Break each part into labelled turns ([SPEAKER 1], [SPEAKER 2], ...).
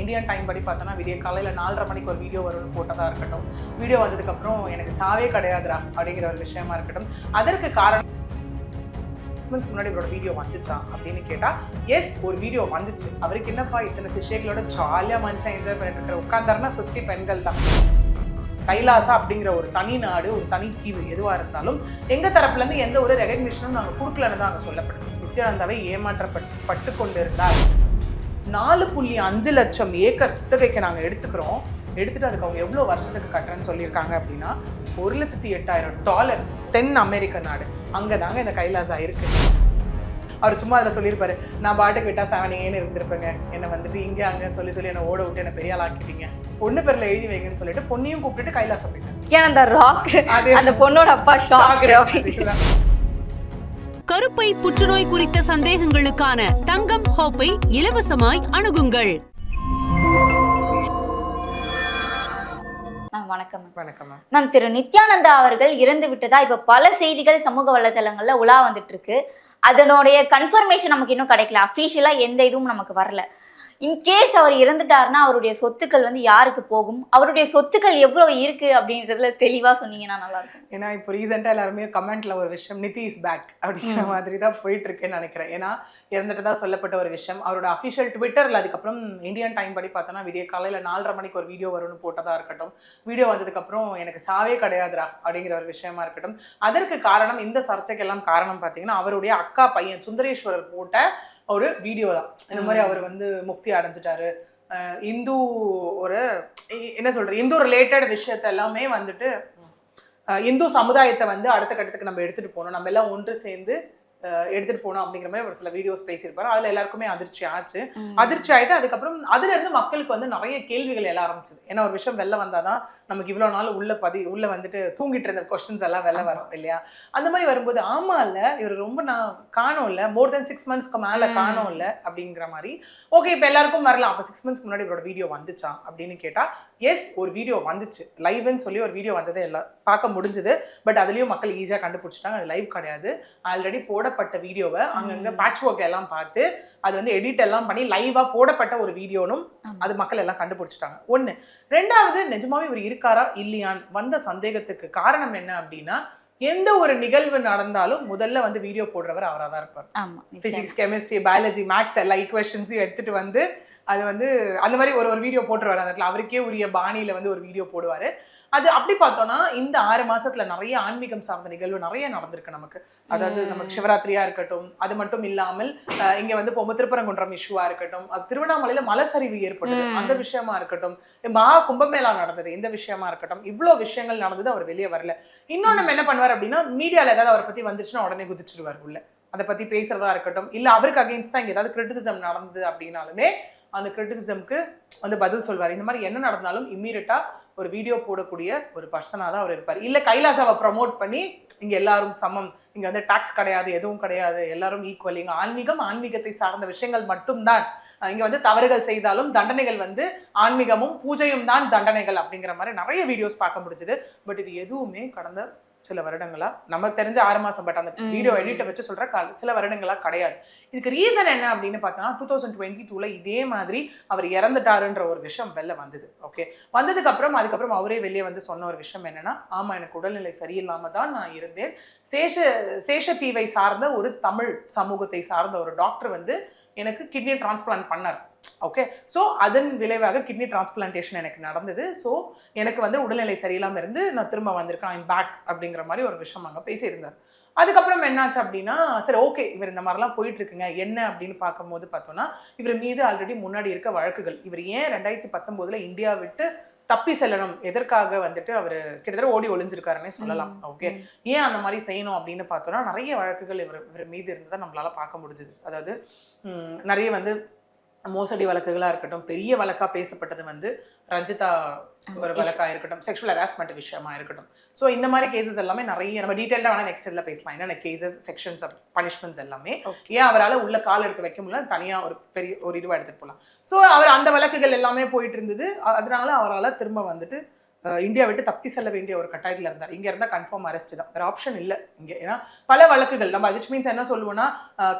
[SPEAKER 1] Indian time படி பார்த்தோன்னா விடிய காலையில் நாலரை மணிக்கு ஒரு வீடியோ வரும்னு போட்டதாக இருக்கட்டும். வீடியோ வந்ததுக்கப்புறம் எனக்கு சாவே கிடையாதுரா அப்படிங்கிற ஒரு விஷயமா இருக்கட்டும். அதற்கு காரணம் சிக்ஸ் மந்த்ஸ் முன்னாடி இவரோட வீடியோ வந்துச்சா அப்படின்னு கேட்டால் எஸ் ஒரு வீடியோ வந்துச்சு. அவருக்கு என்னப்பா இத்தனை சிஷைகளோட ஜாலியாக மனுஷன் என்ஜாய் பண்ணிட்டு இருக்கிற உட்காந்தாருன்னா சுற்றி பெண்கள் தான். கைலாசா அப்படிங்கிற ஒரு தனி நாடு ஒரு தனி தீவு எதுவாக இருந்தாலும் எங்கள் தரப்புலேருந்து எந்த ஒரு ரெகக்னிஷனும் நாங்கள் கொடுக்கலன்னு தான் அங்கே சொல்லப்படுது. நித்யானந்தாவை ஏமாற்றப்பட்டு பட்டு கொண்டிருந்தார் நாலு புள்ளி அஞ்சு லட்சம் ஏக்கர் குத்தகைக்கு நாங்கள் எடுத்துக்கிறோம். எடுத்துட்டு அதுக்கு அவங்க எவ்வளோ வருஷத்துக்கு கட்டுறேன்னு சொல்லியிருக்காங்க அப்படின்னா ஒரு லட்சத்தி எட்டாயிரம் டாலர் தென் அமெரிக்க நாடு. அங்கே தாங்க இந்த கைலாசா இருக்கு. அவர் சும்மா அதில் சொல்லியிருப்பாரு நான் பாட்டுக்கு விட்டா செவன் ஏன்னு இருந்திருப்பேங்க. என்னை வந்துட்டு இங்கே அங்கே சொல்லி சொல்லி என்னை ஓட விட்டு என்னை பெரிய ஆள் ஆக்கிட்டீங்க பொண்ணு பேரில் எழுதி வைங்கன்னு சொல்லிட்டு பொண்ணையும் கூப்பிட்டுட்டு கைலாசம் போயிட்டேன்
[SPEAKER 2] ஏன்னா அந்த ராக் அந்த பொண்ணோட அப்பா ஷாக்
[SPEAKER 3] கருப்பை புற்றுநோய் குறித்த சந்தேகங்களுக்கான தங்கம் ஹோப்பை இலவசமாய் அணுகுங்கள்.
[SPEAKER 2] வணக்கம்
[SPEAKER 1] வணக்கம் மேம்.
[SPEAKER 2] மேம் திரு நித்யானந்தா அவர்கள் இறந்து விட்டதா? இப்ப பல செய்திகள் சமூக வலைதளங்கள்ல உலா வந்துட்டு இருக்கு அதனுடைய கன்ஃபர்மேஷன் நமக்கு இன்னும் கிடைக்கல. அஃபீஷியலா எந்த இதுவும் நமக்கு வரல. இன்கேஸ் அவர் இறந்துட்டாருன்னா அவருடைய சொத்துக்கள் வந்து யாருக்கு போகும்? அவருடைய சொத்துக்கள் எவ்வளவு இருக்கு அப்படின்றதுல தெளிவா சொன்னீங்கன்னா நல்லா இருக்கும்
[SPEAKER 1] ஏன்னா இப்போ ரீசெண்டாக எல்லாருமே கமெண்ட்ல ஒரு விஷயம் நிதி இஸ் பேக் அப்படிங்கிற மாதிரி தான் போயிட்டு இருக்கேன்னு நினைக்கிறேன். ஏன்னா இறந்துட்டு தான் சொல்லப்பட்ட ஒரு விஷயம். அவரோட அஃபிஷியல் ட்விட்டர்ல அதுக்கப்புறம் இந்தியன் டைம் படி பார்த்தோன்னா விடிய காலையில் நாலரை மணிக்கு ஒரு வீடியோ வரும்னு போட்டதா இருக்கட்டும். வீடியோ வந்ததுக்கப்புறம் எனக்கு சாவே கிடையாதுடா அப்படிங்கிற ஒரு விஷயமா இருக்கட்டும். அதற்கு காரணம் இந்த சர்ச்சைக்கெல்லாம் காரணம் பார்த்தீங்கன்னா அவருடைய அக்கா பையன் சுந்தரேஸ்வரர் போட்ட ஒரு வீடியோ தான். இந்த மாதிரி அவர் வந்து முக்தி அடைஞ்சிட்டாரு. இந்து ஒரு என்ன சொல்றது இந்து ரிலேட்டட் விஷயத்த எல்லாமே வந்துட்டு இந்து சமுதாயத்தை வந்து அடுத்த கட்டத்துக்கு நம்ம எடுத்துட்டு போகணும். நம்ம எல்லாம் ஒன்று சேர்ந்து எடுத்துட்டு போகணும் அப்படிங்கிற மாதிரி ஒரு சில வீடியோஸ் பேசியிருப்பாரு. அதுல எல்லாருக்குமே அதிர்ச்சி ஆச்சு. அதிர்ச்சி ஆயிட்டு அதுக்கப்புறம் அதுல இருந்து மக்களுக்கு வந்து நிறைய கேள்விகள் எல்லாம் ஆரம்பிச்சது. ஏன்னா ஒரு விஷயம் வெளில வந்தாதான் நமக்கு இவ்வளவு நாள் உள்ள பதி உள்ள வந்துட்டு தூங்கிட்டு இருந்த கொஸ்டின்ஸ் எல்லாம் வெளில வரும் இல்லையா? அந்த மாதிரி வரும்போது ஆமா இல்ல இவர் ரொம்ப நான் காணோம் இல்ல மோர் தென் சிக்ஸ் மந்த்ஸ்க்கு மேல. காணோம் இல்ல அப்படிங்கிற மாதிரி. ஓகே இப்போ எல்லாருக்கும் வரலாம். அப்போ சிக்ஸ் மந்த்ஸ்க்கு முன்னாடி இவரோட வீடியோ வந்துச்சா அப்படின்னு கேட்டா எஸ் ஒரு வீடியோ வந்துச்சு. லைவ்னு சொல்லி ஒரு வீடியோ வந்தது எல்லாம் பார்க்க முடிஞ்சது. பட் அதுலயும் மக்கள் ஈஸியாக கண்டுபிடிச்சிட்டாங்க. அது லைவ் கிடையாது. ஆல்ரெடி போடப்பட்ட வீடியோவை அங்கங்க. பேட்ச் ஒர்க் எல்லாம் பார்த்து அது வந்து எடிட் எல்லாம் பண்ணி லைவா போடப்பட்ட ஒரு வீடியோனும். அது மக்கள் எல்லாம் கண்டுபிடிச்சிட்டாங்க. ஒண்ணு ரெண்டாவது நிஜமாவே இவர் இருக்காரா இல்லையான்னு வந்த சந்தேகத்துக்கு காரணம் என்ன அப்படின்னா எந்த ஒரு நிகழ்வு நடந்தாலும் முதல்ல வந்து வீடியோ போடுறவர் அவராக தான் இருப்பார்.
[SPEAKER 2] ஆமா நிச்சயமா.
[SPEAKER 1] பிசிக்ஸ் கெமிஸ்ட்ரி பயாலஜி மேக்ஸ் எல்லா ஈக்குவேஷன்ஸையும் எடுத்துட்டு வந்து அது வந்து அந்த மாதிரி ஒரு ஒரு வீடியோ போட்டுருவாரு அந்த இடத்துல. அவருக்கே உரிய பாணியில வந்து ஒரு வீடியோ போடுவாரு. அது அப்படி பார்த்தோம்னா இந்த ஆறு மாசத்துல நிறைய ஆன்மீகம் சார்ந்த நிகழ்வு நிறைய நடந்திருக்கு நமக்கு. அதாவது
[SPEAKER 2] ம்.
[SPEAKER 1] நமக்கு சிவராத்திரியா இருக்கட்டும் அது மட்டும் இல்லாமல் இங்க வந்து பொம்மை திருப்பரங்குன்றம் இஷ்யூவா இருக்கட்டும் அது திருவண்ணாமலையில மலசரிவு ஏற்பட்டது.
[SPEAKER 2] ம்.
[SPEAKER 1] அந்த விஷயமா இருக்கட்டும் மகா கும்பமேளா நடந்தது இந்த விஷயமா இருக்கட்டும் இவ்வளோ விஷயங்கள் நடந்தது அவர் வெளியே வரல. இன்னொன்னு நம்ம என்ன பண்ணுவார் அப்படின்னா மீடியால ஏதாவது அவரை பத்தி வந்துச்சுன்னா உடனே குதிச்சிடுவார் உள்ள. அதை பத்தி பேசுறதா இருக்கட்டும் இல்ல அவருக்கு அகேன்ஸ்டா இங்க ஏதாவது கிரிட்டிசிசம் நடந்தது அப்படின்னாலுமே அந்த கிரிட்டிசிசம்க்கு வந்து பதில் சொல்வார். இந்த மாதிரி என்ன நடந்தாலும் இம்மீடியட்டா ஒரு வீடியோ போடக்கூடிய ஒரு பர்சனாக தான் அவர் இருப்பார். இல்லை கைலாசாவை ப்ரமோட் பண்ணி இங்கே எல்லாரும் சமம் இங்கே வந்து டாக்ஸ் கிடையாது எதுவும் கிடையாது எல்லாரும் ஈக்குவல் இங்கே ஆன்மீகம் ஆன்மீகத்தை சார்ந்த விஷயங்கள் மட்டும்தான். இங்கே வந்து தவறுகள் செய்தாலும் தண்டனைகள் வந்து ஆன்மீகமும் பூஜையும் தான் தண்டனைகள் அப்படிங்கிற மாதிரி நிறைய வீடியோஸ் பார்க்க முடிஞ்சுது. பட் இது எதுவுமே கடந்த சில வருடங்களா? நமக்கு தெரிஞ்ச ஆறு மாசம் பட் அந்த. வீடியோ எடிட்டை வச்சு சொல்ற கால- சில வருடங்களா கிடையாது. இதுக்கு ரீசன் என்ன அப்படின்னு பார்த்தோம்னா டூ தௌசண்ட் டுவெண்ட்டி டூல இதே மாதிரி அவர் இறந்துட்டாருன்ற ஒரு விஷயம் வெளில வந்தது ஓகே வந்ததுக்கு அப்புறம் அதுக்கப்புறம் அவரே வெளியே வந்து சொன்ன ஒரு விஷயம் என்னன்னா ஆமா எனக்கு உடல்நிலை சரியில்லாம தான் நான் இருந்தேன். சேஷ சேஷத்தீவை சார்ந்த ஒரு தமிழ் சமூகத்தை சார்ந்த ஒரு டாக்டர் வந்து எனக்கு கிட்னி டிரான்ஸ்பிளான்ட் பண்ணார். ஓகே ஸோ அதன் விளைவாக கிட்னி டிரான்ஸ்பிளான்டேஷன் எனக்கு நடந்தது. ஸோ எனக்கு வந்து உடல்நிலை சரியில்லாமல் இருந்து நான் திரும்ப வந்திருக்கேன். ஐம் பேக் அப்படிங்கிற மாதிரி ஒரு விஷயம் அங்கே பேசியிருந்தார். அதுக்கப்புறம் என்னாச்சு அப்படின்னா சரி ஓகே இவர் இந்த மாதிரிலாம் போயிட்டு இருக்குங்க என்ன அப்படின்னு பார்க்கும்போது பார்த்தோம்னா இவர் மீது ஆல்ரெடி முன்னாடி இருக்க வழக்குகள். இவர் ஏன் ரெண்டாயிரத்தி பத்தொம்போதுல இந்தியா விட்டு தப்பி செல்லணும்? எதற்காக வந்துட்டு அவர் கிட்டத்தட்ட ஓடி ஒளிஞ்சிருக்காருன்னே சொல்லலாம். ஓகே ஏன் அந்த மாதிரி செய்யணும் அப்படின்னு பார்த்தோம்னா நிறைய வழக்குகள் இவர் இவர் மீது இருந்ததை நம்மளால பார்க்க முடிஞ்சுது. அதாவது நிறைய வந்து மோசடி வழக்குகளா இருக்கட்டும் பெரிய வழக்கா பேசப்பட்டது வந்து ரஞ்சிதா ஒரு
[SPEAKER 2] issue.
[SPEAKER 1] வழக்கா இருக்கட்டும் செக்ஷுவல் ஹராஸ்மெண்ட் விஷயமா இருக்கட்டும். ஸோ இந்த மாதிரி கேசஸ் எல்லாமே நிறைய நம்ம டீட்டெயில்டாக வேணா நெக்ஸ்ட் இதில் பேசலாம். என்னென்ன கேசஸ் செக்ஷன்ஸ் பனிஷ்மெண்ட்ஸ் எல்லாமே. ஏன் அவரால் உள்ள கால் எடுத்து வைக்க முடியல? தனியா ஒரு பெரிய ஒரு இதுவாக எடுத்துட்டு போகலாம் ஸோ அவர் அந்த வழக்குகள் எல்லாமே போயிட்டு இருந்தது. அதனால அவரால் திரும்ப வந்துட்டு இந்தியா விட்டு தப்பி செல்ல வேண்டிய ஒரு கட்டாயத்தில் இருந்தார். இங்க இருந்தா கன்ஃபார்ம் அரெஸ்ட் தான். வேற ஆப்ஷன் இல்லை இங்க. ஏன்னா பல வழக்குகள் நம்ம விச் மீன்ஸ் என்ன சொல்லுவோம்னா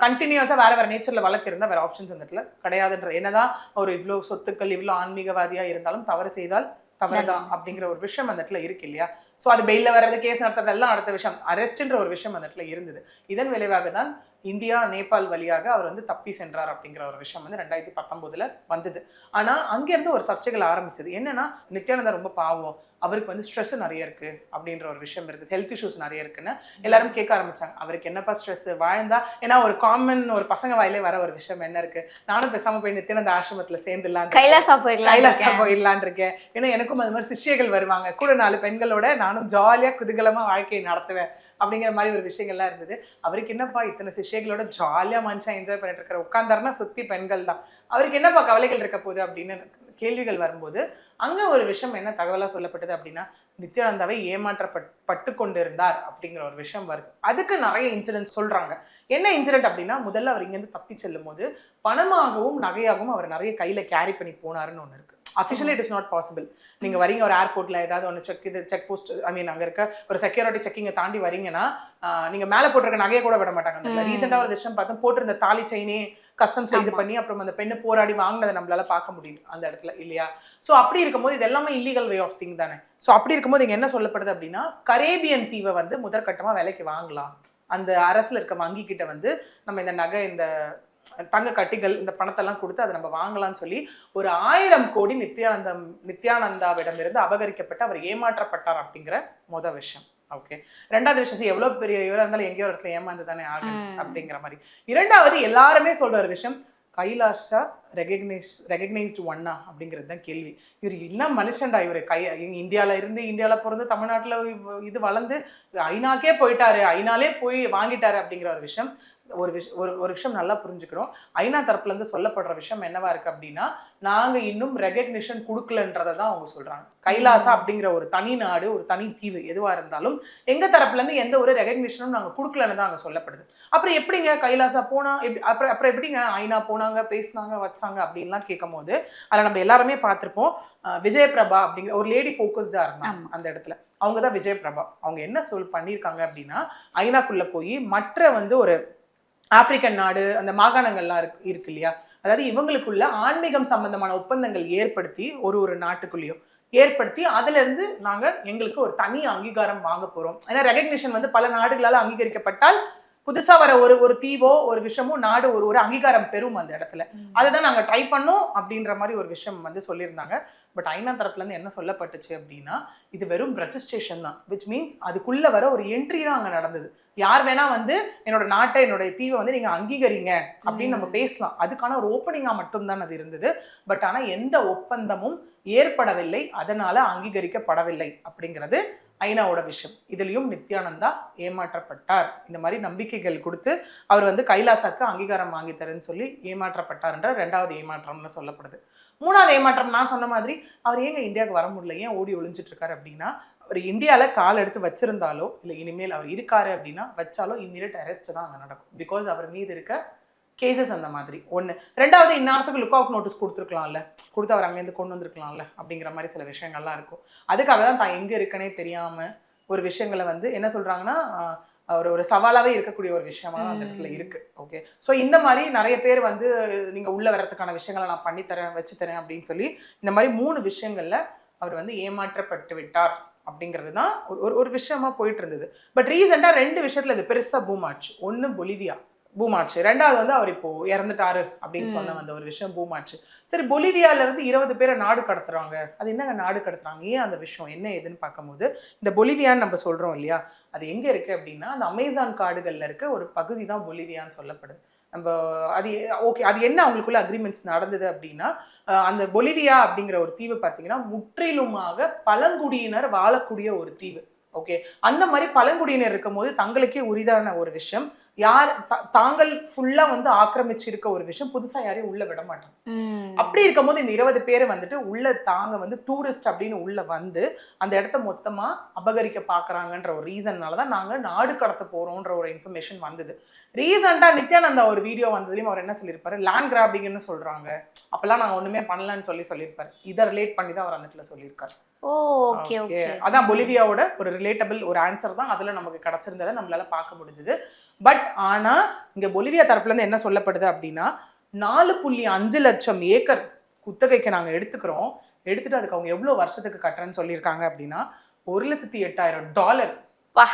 [SPEAKER 1] கண்டினியூஸாக வேற வேற நேச்சர்ல வழக்கு இருந்தால் வேற ஆப்ஷன்ஸ் அந்த இடத்துல கிடையாதுன்ற. என்னதான் ஒரு இவ்வளோ சொத்துக்கள் இவ்வளோ ஆன்மீகவாதியா இருந்தாலும் தவறு செய்தால் தவறுதான் அப்படிங்கிற ஒரு விஷயம் அந்த இடத்துல இருக்கு இல்லையா? ஸோ அது பெயில வர்றது கேஸ் நடத்துறது எல்லாம் அடுத்த விஷயம். அரெஸ்ட்ன்ற ஒரு விஷயம் அந்த இடத்துல இருந்தது. இதன் விளைவாக தான் இந்தியா நேபாள் வழியாக அவர் வந்து தப்பி சென்றார் அப்படிங்கிற ஒரு விஷயம் வந்து ரெண்டாயிரத்தி பத்தொன்பதுல வந்தது. ஆனால் அங்கேருந்து ஒரு சர்ச்சைகள் ஆரம்பிச்சது. என்னன்னா நித்யானந்தா ரொம்ப பாவம். அவருக்கு வந்து ஸ்ட்ரெஸ் நிறைய இருக்கு அப்படின்ற ஒரு விஷயம் இருக்குது. ஹெல்த் இஷ்யூஸ் நிறைய இருக்குன்னு எல்லாரும் கேட்க ஆரம்பிச்சாங்க. அவருக்கு என்னப்பா ஸ்ட்ரெஸ் வாழ்ந்தா ஏன்னா ஒரு காமன் ஒரு பசங்க வாயிலே வர ஒரு விஷயம் என்ன இருக்கு? நானும் பேசாம போய் நித்யானந்த ஆசிரமத்துல சேர்ந்துடலாம்
[SPEAKER 2] கைலாசா போயிடலாம்
[SPEAKER 1] கைலாசா. போயிடலான் இருக்கேன். ஏன்னா எனக்கும் அது மாதிரி சிஷ்யர்கள் வருவாங்க. கூட நாலு பெண்களோட நானும் ஜாலியா குதூகலமா வாழ்க்கையை நடத்துவேன் அப்படிங்கிற மாதிரி ஒரு விஷயங்கள்லாம் இருந்தது. அவருக்கு என்னப்பா இத்தனை சிஷ்யங்களோட ஜாலியா மனுஷன் என்ஜாய் பண்ணிட்டு இருக்கிற உட்காந்தாருன்னா சுத்தி பெண்கள் தான். அவருக்கு என்னப்பா கவலைகள் இருக்க போகுது அப்படின்னு கேள்விகள் வரும்போது அங்க ஒரு விஷயம் என்ன தகவலா சொல்லப்பட்டது அப்படின்னா நித்யானந்தாவை ஏமாற்றப்பட் பட்டு கொண்டிருந்தார் அப்படிங்கிற ஒரு விஷயம் வருது. அதுக்கு நிறைய இன்சிடென்ட் சொல்றாங்க. என்ன இன்சிடென்ட் அப்படின்னா முதல்ல அவர் இங்கேருந்து தப்பி செல்லும் போது பணமாகவும் நகையாகவும் அவர் நிறைய கையில கேரி பண்ணி போனாருன்னு ஒன்று இருக்கு. Officially it is not possible நீங்க வரீங்க ஒரு ஏர்போர்ட்ல ஏதாவது ஒன்று செக் இது செக் போஸ்ட் ஐ மீன் அங்க இருக்க ஒரு செக்யூரிட்டி செக்கிங்கை தாண்டி வரீங்கன்னா ஆஹ், நீங்க மேல போட்டிருக்க நகையை கூட விட மாட்டாங்க.
[SPEAKER 2] ம்.
[SPEAKER 1] ரீசெண்டா ஒரு விஷயம் பார்த்தோம் போட்டிருந்த தாலி செயினே கஸ்டம்ஸ் இது. பண்ணி அப்புறம் அந்த பெண்ணு போராடி வாங்கினதை நம்மளால பார்க்க முடியுது அந்த இடத்துல இல்லையா? ஸோ அப்படி இருக்கும்போது இது எல்லாமே இல்லீகல் வே ஆஃப் திங் தானே? ஸோ அப்படி இருக்கும்போது இங்க என்ன சொல்லப்படுது அப்படின்னா கரேபியன் தீவை வந்து முதற்கட்டமா விலைக்கு வாங்கலாம். அந்த அரசுல இருக்க வங்கி கிட்ட வந்து நம்ம இந்த நகை இந்த தங்க கட்டிகள் இந்த பணத்தெல்லாம் கொடுத்து அதை நம்ம வாங்கலாம்னு சொல்லி ஒரு ஆயிரம் கோடி நித்யானந்தம் நித்யானந்தாவிடம் இருந்து அபகரிக்கப்பட்டு அவர் ஏமாற்றப்பட்டார் அப்படிங்கிற முத விஷயம். ஓகே ரெண்டாவது விஷயம் see, எவ்வளவு பெரிய இவரா இருந்தாலும் எங்கேயோ இடத்துல ஏமாந்து தானே ஆகணும்
[SPEAKER 2] ம்.
[SPEAKER 1] அப்படிங்கிற மாதிரி. இரண்டாவது எல்லாருமே சொல்ற ஒரு விஷயம் கைலாஷா ரெகக்னைஸ் ரெகக்னைஸ்டு ஒன்னா அப்படிங்கிறது தான் கேள்வி. இவர் என்ன மனுஷன்டா? இவர் கை இங்க இந்தியால இருந்து இந்தியால பிறந்து தமிழ்நாட்டுல இது வளர்ந்து ஐநாக்கே போயிட்டாரு ஐநாலே போய் வாங்கிட்டாரு அப்படிங்கிற ஒரு விஷயம். ஒரு விஷ ஒரு ஒரு விஷயம் நல்லா புரிஞ்சுக்கிறோம் ஐநா தரப்புல இருந்து சொல்லப்படுற விஷயம் என்னவா இருக்கு அப்படின்னா நாங்க இன்னும் ரெகக்னிஷன் கொடுக்கலன்றதை தான் அவங்க சொல்றாங்க. கைலாசா அப்படிங்கிற ஒரு தனி நாடு ஒரு தனி தீவு எதுவா இருந்தாலும் எங்க தரப்புல இருந்து எந்த ஒரு ரெகக்னிஷனும் நாங்க கொடுக்கலன்னு தான் அங்க சொல்லப்படுது. அப்புறம் எப்படிங்க கைலாசா போனா எப்படி அப்புறம் அப்புறம் எப்படிங்க ஐநா போனாங்க பேசினாங்க வச்சாங்க அப்படின்லாம் கேட்கும் போது அதில் நம்ம எல்லாருமே பார்த்திருப்போம் விஜயபிரபா அப்படிங்கிற ஒரு லேடி ஃபோக்கஸ்டா இருந்தாங்க. அந்த இடத்துல. அவங்க தான் விஜயபிரபா. அவங்க என்ன சொல் பண்ணியிருக்காங்க அப்படின்னா ஐநாக்குள்ள போய் மற்ற வந்து ஒரு ஆப்பிரிக்கன் நாடு அந்த மாகாணங்கள்லாம் இருக்கு இருக்கு இல்லையா? அதாவது இவங்களுக்குள்ள ஆன்மீகம் சம்பந்தமான ஒப்பந்தங்கள் ஏற்படுத்தி ஒரு ஒரு நாட்டுக்குள்ளேயும் ஏற்படுத்தி அதுல இருந்து நாங்க எங்களுக்கு ஒரு தனி அங்கீகாரம் வாங்க போறோம். ஏன்னா ரெகக்னிஷன் வந்து பல நாடுகளால் அங்கீகரிக்கப்பட்டால் புதுசா வர ஒரு ஒரு தீவோ ஒரு விஷயமோ நாடு ஒரு ஒரு அங்கீகாரம் பெறும் அந்த இடத்துல. அதுதான் நாங்க ட்ரை பண்ணோம் அப்படின்ற மாதிரி ஒரு விஷயம் வந்து சொல்லியிருந்தாங்க. பட் ஐநா தரப்புல இருந்து என்ன சொல்லப்பட்டுச்சு அப்படின்னா இது வெறும் ரெஜிஸ்ட்ரேஷன் தான். விச் மீன்ஸ் அதுக்குள்ள வர ஒரு என்ட்ரி தான் அங்க நடந்தது. யார் வேணா வந்து என்னோட நாட்டை என்னோட தீவை வந்து நீங்க அங்கீகரிங்க அப்படின்னு நம்ம பேசலாம். அதுக்கான ஒரு ஓப்பனிங்கா மட்டும்தான் அது இருந்தது. பட் ஆனா எந்த ஒப்பந்தமும் ஏற்படவில்லை. அதனால அங்கீகரிக்கப்படவில்லை அப்படிங்கிறது ஐநாவோட விஷயம். இதுலேயும் நித்யானந்தா ஏமாற்றப்பட்டார். இந்த மாதிரி நம்பிக்கைகள் கொடுத்து அவர் வந்து கைலாசாக்கு அங்கீகாரம் வாங்கி தரேன்னு சொல்லி ஏமாற்றப்பட்டார்ன்ற ரெண்டாவது ஏமாற்றம்னு சொல்லப்படுது. மூணாவது ஏமாற்றம் நான் சொன்ன மாதிரி அவர் ஏங்க இந்தியாவுக்கு வர முடியல? ஏன் ஓடி ஒளிஞ்சிட்ருக்காரு அப்படின்னா அவர் இந்தியாவில் கால் எடுத்து வச்சிருந்தாலோ இல்லை இனிமேல் அவர் இருக்காரு அப்படின்னா வச்சாலோ இம்மீடியட் அரெஸ்ட் தான் அங்கே நடக்கும். பிகாஸ் அவர் மீது இருக்க கேசஸ் அந்த மாதிரி. ஒன்று ரெண்டாவது இந்நேரத்துக்கு லுக் அவுட் நோட்டீஸ் கொடுத்துருக்கலாம்ல. கொடுத்து அவர் அங்கேருந்து கொண்டு வந்திருக்கலாம்ல. அப்படிங்கிற மாதிரி சில விஷயங்கள்லாம் இருக்கும். அதுக்காக தான் தான் எங்கே இருக்கனே தெரியாமல் ஒரு விஷயங்களை வந்து என்ன சொல்கிறாங்கன்னா ஒரு ஒரு சவாலாகவே இருக்கக்கூடிய ஒரு விஷயமா அந்த இடத்துல இருக்கு. ஓகே ஸோ இந்த மாதிரி நிறைய பேர் வந்து நீங்கள் உள்ள வர்றதுக்கான விஷயங்களை நான் பண்ணித்தரேன் வச்சு தரேன் அப்படின்னு சொல்லி இந்த மாதிரி மூணு விஷயங்கள்ல அவர் வந்து ஏமாற்றப்பட்டு விட்டார் அப்படிங்கிறது தான் ஒரு- ஒரு விஷயமா போயிட்டு இருந்தது. பட் ரீசெண்டாக ரெண்டு விஷயத்துல இது பெருசா பூம் ஆச்சு. ஒன்று பொலிவியா. பூம் ஆச்சு ரெண்டாவது வந்து அவர் இப்போ இறந்துட்டாரு அப்படின்னு சொன்ன அந்த ஒரு விஷயம் பூம் ஆச்சு சரி பொலிவியால இருந்து இருபது பேரை நாடு கடத்துறாங்க. அது என்னங்க நாடு கடத்துறாங்க? ஏன் அந்த விஷயம்? என்ன ஏதுன்னு பார்க்கும்போது இந்த பொலிவியான்னு நம்ம சொல்றோம் இல்லையா? அது எங்க இருக்கு அப்படின்னா அந்த அமேசான் காடுகள்ல இருக்க ஒரு பகுதி தான் பொலிவியான்னு சொல்லப்படுது. நம்ம அது ஓகே அது என்ன அவங்களுக்குள்ள அக்ரிமெண்ட்ஸ் நடந்தது அப்படின்னா அந்த பொலிவியா அப்படிங்கிற ஒரு தீவு பார்த்தீங்கன்னா முற்றிலுமாக பழங்குடியினர் வாழக்கூடிய ஒரு தீவு. ஓகே? அந்த மாதிரி பழங்குடியினர் இருக்கும்போது தங்களுக்கே உரிதான ஒரு விஷயம் யார் தாங்கள் ஃபுல்லா வந்து ஆக்கிரமிச்சிருக்க ஒரு விஷயம் புதுசா யாரையும் உள்ள விட மாட்டாங்க. அப்படி இருக்கும்போது இந்த இருபது பேர் வந்துட்டு உள்ள தாங்க வந்து டூரிஸ்ட் அப்படின்னு உள்ள வந்து அந்த இடத்த மொத்தமா அபகரிக்க பாக்குறாங்கன்ற ஒரு ரீசன்னால தான் நாங்க நாடு கடத்த போறோம்ன்ற ஒரு இன்ஃபர்மேஷன் வந்தது. ரீசெண்டா நித்யானந்தா ஒரு வீடியோ வந்ததுலயும் அவர் என்ன சொல்லியிருப்பாரு லேண்ட் கிராபிங்னு சொல்றாங்க. அப்பெல்லாம் நாங்க ஒண்ணுமே பண்ணலன்னு சொல்லி சொல்லியிருப்பாரு இதை ரிலேட் பண்ணி தான் அவர் அந்த இடத்துல சொல்லியிருக்காரு. அதான் பொலிவியாவோட ஒரு ரிலேட்டபிள் ஒரு ஆன்சர் தான் அதுல நமக்கு கிடைச்சிருந்ததை நம்மளால பார்க்க முடிஞ்சது. பட் ஆனா இங்க பொலிவியா தரப்புல இருந்து என்ன சொல்லப்படுது அப்படின்னா நாலு புள்ளி அஞ்சு லட்சம் ஏக்கர் குத்தகைக்கு நாங்க எடுத்துக்கிறோம். எடுத்துட்டு அதுக்கு அவங்க எவ்வளவு வருஷத்துக்கு கட்டுறேன்னு சொல்லியிருக்காங்க அப்படின்னா ஒரு லட்சத்தி எட்டாயிரம் டாலர்
[SPEAKER 2] வா.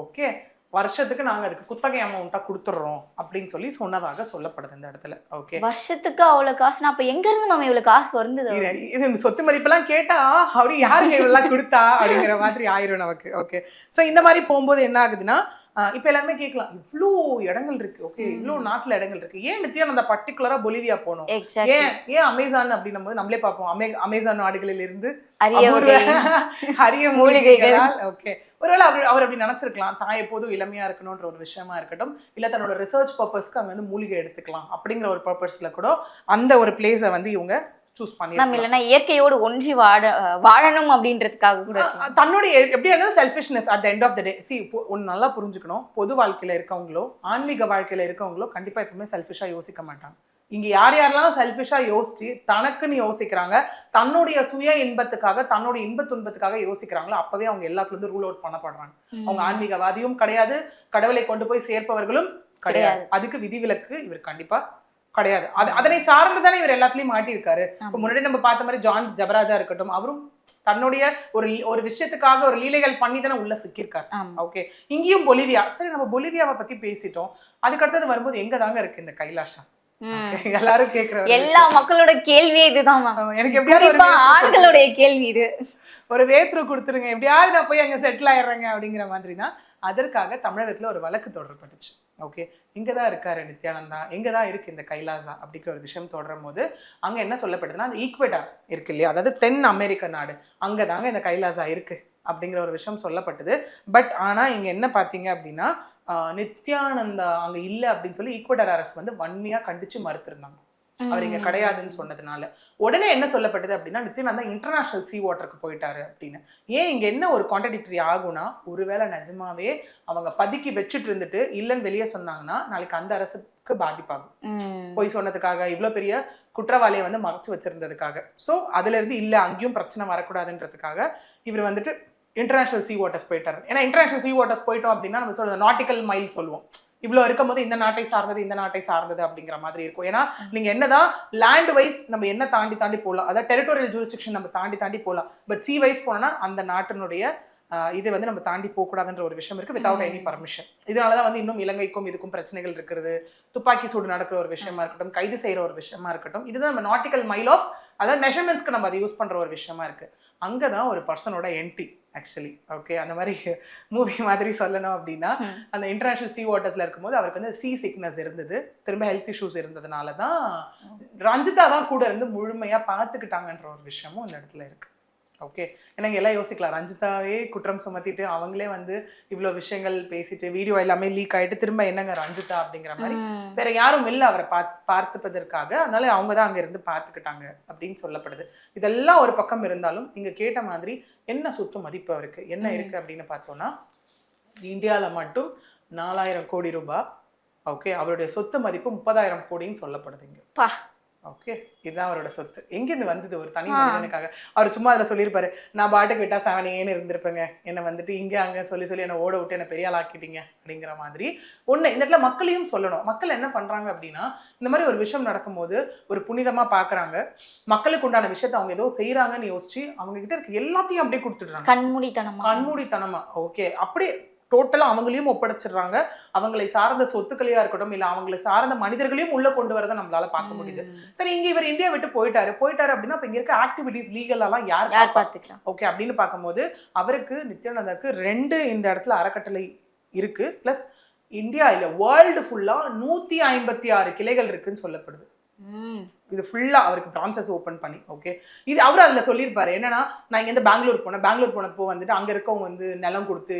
[SPEAKER 1] ஓகே வருஷத்துக்கு நாங்க அதுக்கு குத்தகை அமௌண்ட்டா கொடுத்துட்றோம் அப்படின்னு சொல்லி சொன்னதாக சொல்லப்படுது இந்த இடத்துல. ஓகே
[SPEAKER 2] வருஷத்துக்கு அவ்வளவு காசுனா அப்ப எங்க இருந்து நம்ம இவ்வளவு காசு வருந்தது
[SPEAKER 1] இது இந்த சொத்து மதிப்பெல்லாம் கேட்டா அப்படி யாருங்க இவெல்லாம் கொடுத்தா? அப்படிங்கிற மாதிரி ஆயிரும் நமக்கு. ஓகே ஸோ இந்த மாதிரி போகும்போது என்ன ஆகுதுன்னா இப்ப எல்லாருமே கேட்கலாம் இவ்வளோ இடங்கள் இருக்கு. ஓகே இவ்வளோ நாட்டுல இடங்கள் இருக்கு. ஏன் நித்யானந்தா பர்டிகுலரா பொலிவியா
[SPEAKER 2] எக்ஸாக்ட்லி
[SPEAKER 1] ஏன் ஏன் அமேசான் அப்படின்னும் போது நம்மளே பார்ப்போம். அமே அமேசான் நாடுகளில் இருந்து
[SPEAKER 2] அரிய.
[SPEAKER 1] மூலிகைகளால் ஓகே ஒருவேளை அவர் அவர் அப்படி நினைச்சிருக்கலாம். தான் எப்போதும் இளமையா இருக்கணும்ன்ற ஒரு விஷயமா இருக்கட்டும். இல்ல தன்னோட ரிசர்ச் பர்பஸ்க்கு அங்க வந்து மூலிகை எடுத்துக்கலாம் அப்படிங்கிற ஒரு பர்பஸ்ல கூட அந்த ஒரு பிளேஸை வந்து இவங்க சூஸ் பண்ணி
[SPEAKER 2] நம்ம இல்லைன்னா இயற்கையோடு ஒன்றி வாழ வாழணும் அப்படின்றதுக்காக கூட
[SPEAKER 1] தன்னுடைய எப்படி இருந்தாலும் selfishness at end of the day see ஒன்று நல்லா புரிஞ்சுக்கணும். பொது வாழ்க்கையில இருக்கவங்களோ ஆன்மீக வாழ்க்கையில இருக்கவங்களோ கண்டிப்பா எப்பவுமே செல்ஃபிஷா யோசிக்க மாட்டாங்க. இங்க யார் யாரெல்லாம் செல்ஃபிஷா யோசிச்சு தனக்குன்னு யோசிக்கிறாங்க தன்னுடைய சுய இன்பத்துக்காக தன்னுடைய இன்ப துன்பத்துக்காக யோசிக்கிறாங்களோ அப்பவே அவங்க எல்லாத்துல இருந்து ரூல் அவுட் பண்ணப்படுறாங்க. அவங்க ஆன்மீகவாதியும் கிடையாது. கடவுளை கொண்டு போய் சேர்ப்பவர்களும் கிடையாது. அதுக்கு விதிவிலக்கு இவர் கண்டிப்பா கிடையாது. அது அதனை சார்ந்து தானே இவர் எல்லாத்துலயும் மாட்டியிருக்காரு. இப்ப. முன்னாடி நம்ம பார்த்த மாதிரி ஜான் ஜபராஜா இருக்கட்டும் அவரும் தன்னுடைய ஒரு ஒரு விஷயத்துக்காக ஒரு லீலைகள் பண்ணி தானே உள்ள சிக்கியிருக்காரு. ஓகே இங்கேயும் பொலிவியா சரி நம்ம பொலிவியாவை பத்தி பேசிட்டோம். அதுக்கு அடுத்தது வரும்போது எங்க தாங்க இருக்கு இந்த கைலாஷா? எல்லாரும் கேக்குற
[SPEAKER 2] எல்லா மக்களோட கேள்வியே இதுதான்.
[SPEAKER 1] எனக்கு எப்படியாவது
[SPEAKER 2] ஆண்களுடைய கேள்வி இது.
[SPEAKER 1] ஒரு வேத்ரு கொடுத்துருங்க. எப்படியாவது நான் போய் அங்க செட்டில் ஆயிடுறேங்க அப்படிங்கிற மாதிரி தான் அதற்காக தமிழகத்துல ஒரு வழக்கு தொடரப்பட்டுச்சு. ஓகே இங்கே தான் இருக்காரு நித்யானந்தா. இங்கே தான் இருக்குது இந்த கைலாசா அப்படிங்கிற ஒரு விஷயம் தொடரும் போது அங்கே என்ன சொல்லப்படுதுன்னா அந்த ஈக்வெடார் இருக்கு இல்லையா? அதாவது தென் அமெரிக்க நாடு. அங்கே தாங்க இந்த கைலாசா இருக்குது அப்படிங்கிற ஒரு விஷயம் சொல்லப்பட்டது. பட் ஆனால் இங்கே என்ன பார்த்தீங்க அப்படின்னா நித்யானந்தா அங்கே இல்லை அப்படின்னு சொல்லி ஈக்வெடார் அரசு வந்து வன்மையாக கண்டித்து மறுத்துருந்தாங்க. அவர் இங்க கிடையாதுன்னு சொன்னதுனால. உடனே என்ன சொல்லப்பட்டது அப்படின்னா நித்யானந்தா இன்டர்நேஷனல் சி வாட்டருக்கு போயிட்டாரு அப்படின்னு. ஏன் இங்க என்ன ஒரு கான்ட்ரடிக்டரி ஆகும்னா ஒருவேளை நிஜமாவே அவங்க பதுக்கி வச்சுட்டு இருந்துட்டு இல்லைன்னு வெளியே சொன்னாங்கன்னா நாளைக்கு அந்த அரசுக்கு பாதிப்பாகும். பொய் சொன்னதுக்காக இவ்வளோ பெரிய குற்றவாளியை வந்து மறைச்சு வச்சிருந்ததுக்காக. ஸோ அதுல இருந்து இல்லை அங்கேயும் பிரச்சனை வரக்கூடாதுன்றதுக்காக இவர் வந்துட்டு இன்டர்நேஷனல் சி வாட்டர்ஸ் போயிட்டாரு. ஏன்னா இன்டர்நேஷனல் சி வாட்டர்ஸ் போயிட்டோம் அப்படின்னா நம்ம சொல்றது நாட்டிக்கல் மைல் சொல்லுவோம். இவ்வளோ இருக்கும்போது இந்த நாட்டை சார்ந்தது இந்த நாட்டை சார்ந்தது அப்படிங்கிற மாதிரி இருக்கும். ஏன்னா நீங்க என்னதான் லேண்ட் வைஸ் நம்ம என்ன தாண்டி தாண்டி போகலாம் அதாவது டெரிட்டோரியல் ஜூரிஸ்டிக்ஷன் நம்ம தாண்டி தாண்டி போகலாம் பட் சி வைஸ் போனோம்னா அந்த நாட்டினுடைய இது வந்து நம்ம தாண்டி போகக்கூடாதுன்ற ஒரு விஷயம் இருக்கு வித்தவுட் எனி பர்மிஷன் இதனால தான் வந்து இன்னும் இலங்கைக்கும் இதுக்கும் பிரச்சனைகள் இருக்கிறது துப்பாக்கி சூடு நடக்கிற ஒரு விஷயமா இருக்கட்டும் கைது செய்யற ஒரு விஷயமா இருக்கட்டும் இதுதான் நம்ம நாட்டிக்கல் மைல் ஆஃப் அதாவது மெஷர்மெண்ட்ஸ்க்கு நம்ம அதை யூஸ் பண்ற ஒரு விஷயமா இருக்கு. அங்கே தான் ஒரு பர்சனோட என்ட்ரி ஆக்சுவலி ஓகே அந்த மாதிரி மூவி மாதிரி சொல்லணும் அப்படின்னா
[SPEAKER 2] ம்.
[SPEAKER 1] அந்த இன்டர்நேஷனல் சி வாட்டர்ஸ்ல இருக்கும்போது அவருக்கு வந்து சி சிக்னஸ் இருந்தது. திரும்ப ஹெல்த் இஷ்யூஸ் இருந்ததுனால தான் ரஞ்சிதா தான் கூட இருந்து முழுமையா பார்த்துக்கிட்டாங்கன்ற ஒரு விஷயமும் இந்த இடத்துல இருக்கு. ஓகே ஏன்னா எல்லாம் யோசிக்கலாம் ரஞ்சிதாவே குற்றம் சுமத்திட்டு அவங்களே வந்து இவ்வளோ விஷயங்கள் பேசிட்டு வீடியோ எல்லாமே லீக் ஆயிட்டு திரும்ப என்னங்க ரஞ்சிதா அப்படிங்கிற மாதிரி. வேற யாரும் இல்லை அவரை பார்த்து பார்த்துப்பதற்காக அதனால அவங்க தான் அங்க இருந்து பார்த்துக்கிட்டாங்க அப்படின்னு சொல்லப்படுது இதெல்லாம் ஒரு பக்கம் இருந்தாலும் நீங்க கேட்ட மாதிரி என்ன சொத்து மதிப்பு அவருக்கு என்ன
[SPEAKER 2] ம்.
[SPEAKER 1] இருக்கு அப்படின்னு பார்த்தோம்னா இந்தியால மட்டும் நாலாயிரம் கோடி ரூபாய் ஓகே அவருடைய சொத்து மதிப்பு முப்பதாயிரம் கோடின்னு சொல்லப்படுது இங்க
[SPEAKER 2] பா.
[SPEAKER 1] ஓகே இதுதான் அவரோட சொத்து. எங்கிருந்து வந்தது? ஒரு தனி. மனிதனுக்காக. அவர் சும்மா அதுல சொல்லியிருப்பாரு நான் பாட்டுக்கு விட்டா செவன் ஏன்னு இருந்திருப்பேங்க. என்னை வந்துட்டு இங்க அங்க சொல்லி சொல்லி என்னை ஓட விட்டு என்னை பெரிய ஆள் ஆக்கிட்டீங்க. அப்படிங்கிற மாதிரி. ஒண்ணு இந்த இடத்துல மக்களையும் சொல்லணும். மக்கள் என்ன பண்றாங்க அப்படின்னா இந்த மாதிரி ஒரு விஷயம் நடக்கும்போது ஒரு புனிதமா பாக்குறாங்க. மக்களுக்கு உண்டான விஷயத்தை அவங்க ஏதோ செய்யறாங்கன்னு யோசிச்சு அவங்க கிட்ட இருக்க எல்லாத்தையும் அப்படியே கொடுத்துடுறாங்க.
[SPEAKER 2] கண்மூடித்தனமா.
[SPEAKER 1] கண்மூடித்தனமா. ஓகே அப்படியே டோட்டலா அவங்களையும் ஒப்படைச்சிடுறாங்க அவங்களை சார்ந்த சொத்துக்களையா இருக்கட்டும் இல்ல அவங்களை சார்ந்த மனிதர்களையும் உள்ள கொண்டு வரதை நம்மளால பார்க்க முடியுது. சரி இங்க இவர் இந்தியா விட்டு போயிட்டாரு போயிட்டாரு அப்படின்னா இப்ப இங்க இருக்க ஆக்டிவிட்டிஸ் லீகல் எல்லாம் யார்
[SPEAKER 2] யார்
[SPEAKER 1] பார்ப்பா?
[SPEAKER 2] பாத்துக்கலாம்
[SPEAKER 1] ஓகே அப்படின்னு பார்க்கும்போது அவருக்கு நித்யானந்தாக்கு ரெண்டு இந்த இடத்துல அறக்கட்டளை இருக்கு பிளஸ் இந்தியா இல்ல வேர்ல்டு ஃபுல்லா நூத்தி ஐம்பத்தி ஆறு கிளைகள் இருக்குன்னு சொல்லப்படுது. இது ஃபுல்லாக அவருக்கு பிரான்ச்சஸ் ஓப்பன் பண்ணி ஓகே இது அவர் அதில் சொல்லியிருப்பாரு. என்னன்னா நான் இங்கேருந்து பெங்களூர் போனேன். பெங்களூர் போனப்போ வந்துட்டு அங்கே இருக்கவங்க வந்து நிலம் கொடுத்து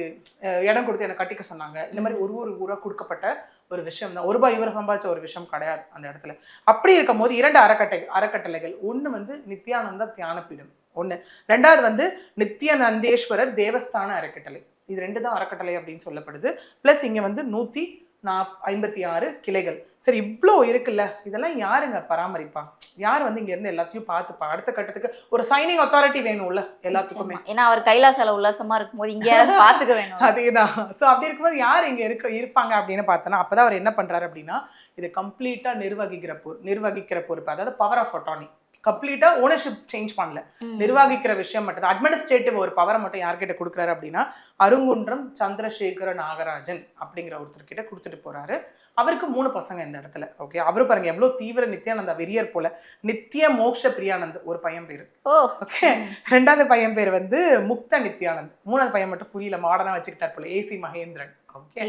[SPEAKER 1] இடம் கொடுத்து என்னை கட்டிக்க சொன்னாங்க. இந்த மாதிரி ஒரு ஒரு ஊராக கொடுக்கப்பட்ட ஒரு விஷயம் தான். ஒரு ரூபாய் இவரை சம்பாதிச்ச ஒரு விஷயம் கிடையாது அந்த இடத்துல. அப்படி இருக்கும் போது இரண்டு அறக்கட்டை அறக்கட்டளைகள். ஒன்று வந்து நித்யானந்தா தியானப்பீடம் ஒன்று ரெண்டாவது வந்து நித்யானந்தேஸ்வரர் தேவஸ்தான அறக்கட்டளை. இது ரெண்டு தான் அறக்கட்டளை அப்படின்னு சொல்லப்படுது. ப்ளஸ் இங்கே வந்து நூற்றி நாப் ஐம்பத்தி ஆறு கிளைகள். சரி இவ்வளோ இருக்குல்ல? இதெல்லாம் யாருங்க பராமரிப்பா? யார் வந்து இங்க இருந்து எல்லாத்தையும் பார்த்துப்பா? அடுத்த கட்டத்துக்கு ஒரு சைனிங் அத்தாரிட்டி வேணும்ல எல்லாத்துக்குமே.
[SPEAKER 2] ஏன்னா அவர் கைலாசால உல்லாசமா இருக்கும்போது இங்க யாராவது பாத்துக்க வேணும்.
[SPEAKER 1] அதேதான். ஸோ அப்படி இருக்கும்போது யார் இங்க இருக்க இருப்பாங்க அப்படின்னு பார்த்தோன்னா அப்பதான் அவர் என்ன பண்றாரு அப்படின்னா இது கம்ப்ளீட்டா நிர்வகிக்கிற பொறு நிர்வகிக்கிற பொறுப்பு. அதாவது பவர் ஆஃப் அட்டானி கம்ப்ளீட்டா ஓனர்ஷிப் சேஞ்ச் பண்ணல. நிர்வகிக்கிற விஷயம் மட்டும் அட்மினிஸ்ட்ரேட்டிவ் ஒரு பவரை மட்டும் யார்கிட்ட கொடுக்குறாரு அப்படின்னா அருங்குன்றம் சந்திரசேகர நாகராஜன் அப்படிங்கிற ஒருத்தர் கிட்ட கொடுத்துட்டு போறாரு. அவருக்கு மூணு பசங்க இந்த இடத்துல ஓகே அவரு பாருங்க எவ்வளவு தீவிர நித்யானந்த வெறியர் போல. நித்ய மோக்ஷ பிரியானந்த் ஒரு பையன் பேரு. ஓகே ரெண்டாவது பையன் பேர் வந்து முக்த நித்யானந்த். மூணாவது பையன் மட்டும் புரியல மாடர்னா வச்சுக்கிட்டார் போல. ஏசி மகேந்திரன். ஓகே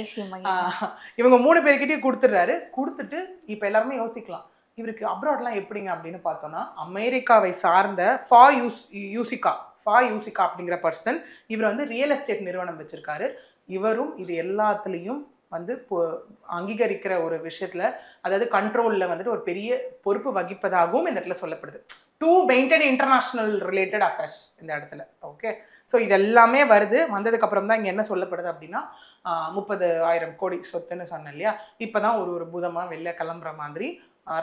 [SPEAKER 1] இவங்க மூணு பேர்கிட்டயும் கொடுத்துட்றாரு. கொடுத்துட்டு இப்போ எல்லாருமே யோசிக்கலாம். இவருக்கு அப்ராட்லாம் எப்படிங்க அப்படின்னு பார்த்தோம்னா அமெரிக்காவை சார்ந்த ஃபா யூஸ் யூசிகா ஃபா யூசிகா அப்படிங்கிற பர்சன் இவர் வந்து ரியல் எஸ்டேட் நிறுவனம் வச்சிருக்காரு. இவரும் இது எல்லாத்துலேயும் வந்து அங்கீகரிக்கிற ஒரு விஷயத்துல அதாவது கண்ட்ரோலில் வந்துட்டு ஒரு பெரிய பொறுப்பு வகிப்பதாகவும் இந்த இடத்துல சொல்லப்படுது. To maintain international related affairs இந்த இடத்துல. ஓகே ஸோ இதெல்லாமே வருது. வந்ததுக்கு அப்புறம் தான் இங்கே என்ன சொல்லப்படுது அப்படின்னா முப்பது ஆயிரம் கோடி சொத்துன்னு சொன்னேன் இல்லையா? இப்போ தான் ஒரு ஒரு பூதமாக வெளில கிளம்புற மாதிரி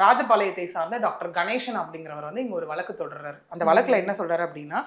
[SPEAKER 1] ராஜபாளையத்தை சார்ந்த டாக்டர் கணேசன் அப்படிங்கிறவர் வந்து இங்கே ஒரு வழக்கு தொடர்றாரு அந்த வழக்கில் என்ன சொல்றாரு அப்படின்னா